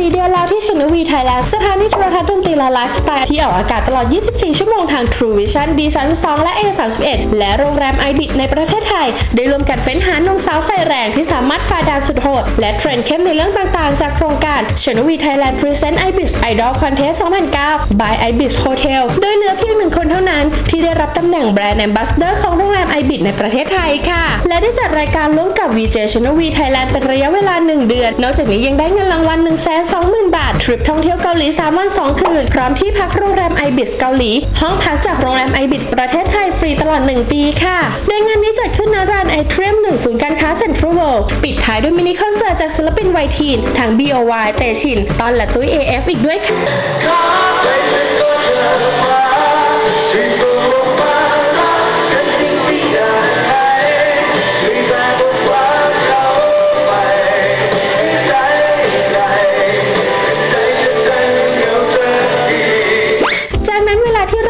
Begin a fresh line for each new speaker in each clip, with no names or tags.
4เดือนแล้วที่ชนวีไทยแลนด์สถานีโทรทัศน์ดนตรีและไลฟ์สไตล์ที่ออกอากาศตลอด 24 ชั่วโมงทาง True Vision B32 และ A31 และโรงแรม ibit ในประเทศไทย ได้ร่วมกันเฟ้นหาหนุ่มสาวไฟแรงที่สามารถฝ่าด่านสุดโหด และเทรนด์เข้มในเรื่องต่างๆ จากโครงการ เชนวีไทยแลนด์ Present ibis Idol Contest 2009 by ibis Hotel โดยเหลือเพียงหนึ่งคนเท่านั้น ที่ได้รับตำแหน่งแบรนด์ Ambassador ของโรงแรม ibis ในประเทศไทยค่ะ และได้จัดรายการร่วมกับ VJ ชนวีไทยแลนด์เป็นระยะเวลา 1 เดือน นอกจากนี้ยังได้เงินรางวัล 1 2 0 0 0 0 บาท ทริปท่องเที่ยวเกาหลี 3 วัน 2 คืน พร้อมที่พักโรงแรม ibis เกาหลี ห้องพักจากโรงแรม ibis ประเทศไทยฟรีตลอด 1 ปีค่ะโดยงานนี้จัดขึ้นณรานไอเทรียม1ศูนย์การค้าเซ็นทรัลเวิลด์ปิดท้ายด้วยมินิคอนเสิร์ตจากศิลปินวัยทีนทั้ง BOY เตชินตอนและตุ้ย AF อีก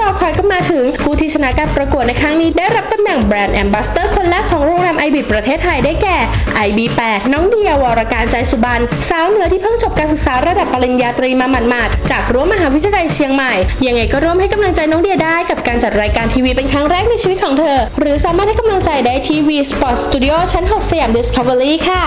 อคอยก็มาถึงผู้ที่ชนะการประกวดในครั้งนี้ได้รับตำแหน่งแบรนด์แอมบาสเตอร์คนแรกของโรงแรมไอบิประเทศไทยได้แก่ IB8 น้องเดียวรการใจสุบันสาวเหนือที่เพิ่งจบการศึกษาระดับปริญญาตรีมาหมาดๆจากรั้วมหาวิทยาลัยเชียงใหม่ ยังไงก็ร่วมให้กำลังใจน้องเดียได้กับการจัดรายการทีวีเป็นครั้งแรกในชีวิตของเธอ หรือสามารถให้กำลังใจได้ที่ V Sports Studio ชั้น 6 สยาม Discovery ค่ะ